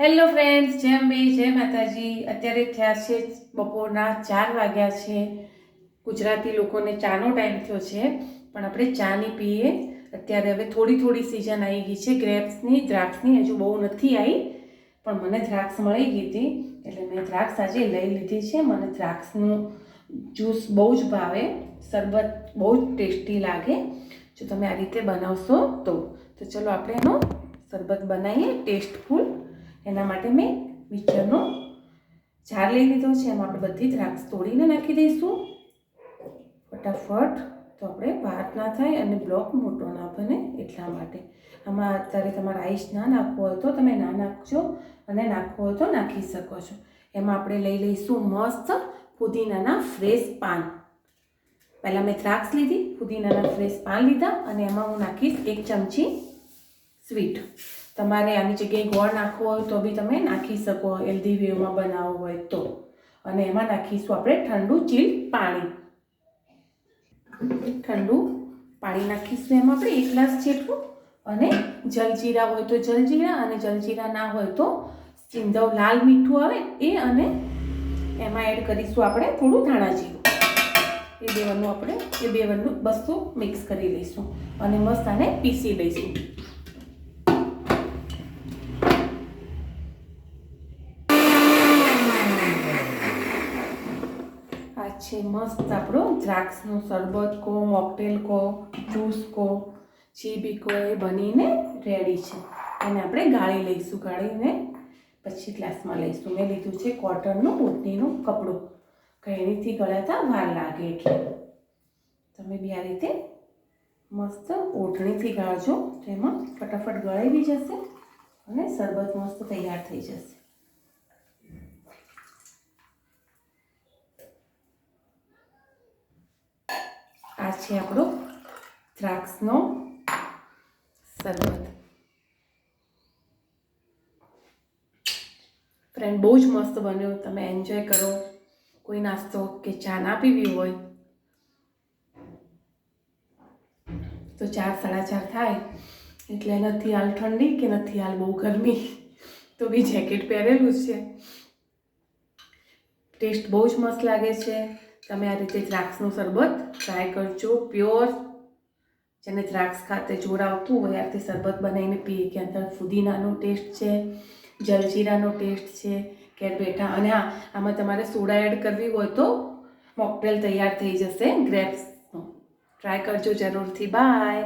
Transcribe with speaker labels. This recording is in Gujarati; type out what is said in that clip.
Speaker 1: હેલો ફ્રેન્ડ્સ જેમ બી જય માતાજી. અત્યારે થયા છે બપોરના ચાર વાગ્યા છે. ગુજરાતી લોકોને ચાનો ટાઈમ થયો છે, પણ આપણે ચાની પીએ. અત્યારે હવે થોડી થોડી સિઝન આવી ગઈ છે. ગ્રેપ્સની દ્રાક્ષની હજુ બહુ નથી આવી પણ મને દ્રાક્ષ મળી ગઈ હતી. એટલે મેં દ્રાક્ષ આજે લઈ લીધી છે. મને દ્રાક્ષનું જ્યુસ બહુ જ ભાવે, શરબત બહુ જ ટેસ્ટી લાગે. જો તમે આ રીતે બનાવશો તો. તો ચલો આપણે એનો શરબત બનાવીએ ટેસ્ટફુલ એના માટે મેં મિક્સરનો જાર લઈ લીધો છે. એમાં આપણે બધી દ્રાક્ષ તોડીને નાખી દઈશું. ફટાફટ તો આપણે વાત ના થાય અને બ્લોક મોટો ના બને એટલા માટે. આમાં અત્યારે તમારે આઈસ ના નાખવો હોય તો તમે ના નાખજો અને નાખવો હોય તો નાખી શકો છો. એમાં આપણે લઈ લઈશું મસ્ત પુદીનાના ફ્રેશ પાન. પહેલાં મેં દ્રાક્ષ લીધી પુદીનાના ફ્રેશ પાન લીધા અને એમાં હું નાખીશ એક ચમચી સ્વીટ. તમારે આની જગ્યાએ ગોળ નાખવો હોય તો બી તમે નાખી શકો હેલ્ધી વેવમાં બનાવવો હોય તો. અને એમાં નાખીશું આપણે ઠંડુ ચીલ પાણી. ઠંડુ પાણી નાખીશું એમાં આપણે એક ગ્લાસ જેટલું અને જલજીરા હોય તો જલજીરા અને જલજીરા ના હોય તો સિંધવ લાલ મીઠું આવે એ અને એમાં એડ કરીશું આપણે થોડું ધાણા જીરું. એ બેવનું આપણે, એ બેવનું બસો મિક્સ કરી લઈશું અને મસ્ત આને પીસી લઈશું આ છે મસ્ત આપણો દ્રાક્ષનો શરબત કહો મોકટેલ કો જ્યુસ કો જે બી કો એ બનીને રેડી છે. એને આપણે ગાળી લઈશું, ગાળીને પછી ગ્લાસમાં લઈશું. મેં લીધું છે કોટનનું ઓટનીનું કપડું. કહીણીથી ગળાતા વાર લાગે એટલે. તમે બી આ રીતે મસ્ત ઓઢણીથી ગાળજો તેમાં ફટાફટ ગળાઈ બી જશે અને શરબત મસ્ત તૈયાર થઈ જશે. આ છે આપણો દ્રાક્ષનો શરબત ફ્રેન્ડ બહુ જ મસ્ત બન્યો. તમે એન્જોય કરો. કોઈ નાસ્તો કે ચા ના પીવી હોય તો ચાર સાડા ચાર થાય. એટલે નથી હાલ ઠંડી કે નથી હાલ બહુ ગરમી. તો બી જેકેટ પહેરેલું છે. ટેસ્ટ બહુ જ મસ્ત લાગે છે. તમે આ રીતે દ્રાક્ષનું શરબત ટ્રાય કરજો. પ્યોર જેને દ્રાક્ષ ખાતે જોર આવતું હોય આથી શરબત બનાવીને પીએ કે અંદર ફુદીનાનો ટેસ્ટ છે, જલજીરાનો ટેસ્ટ છે, કે બેઠા અને હા, આમાં તમારે સોડા એડ કરવી હોય તો મોકટેલ તૈયાર થઈ જશે ગ્રેપ્સનો ટ્રાય કરજો જરૂરથી. બાય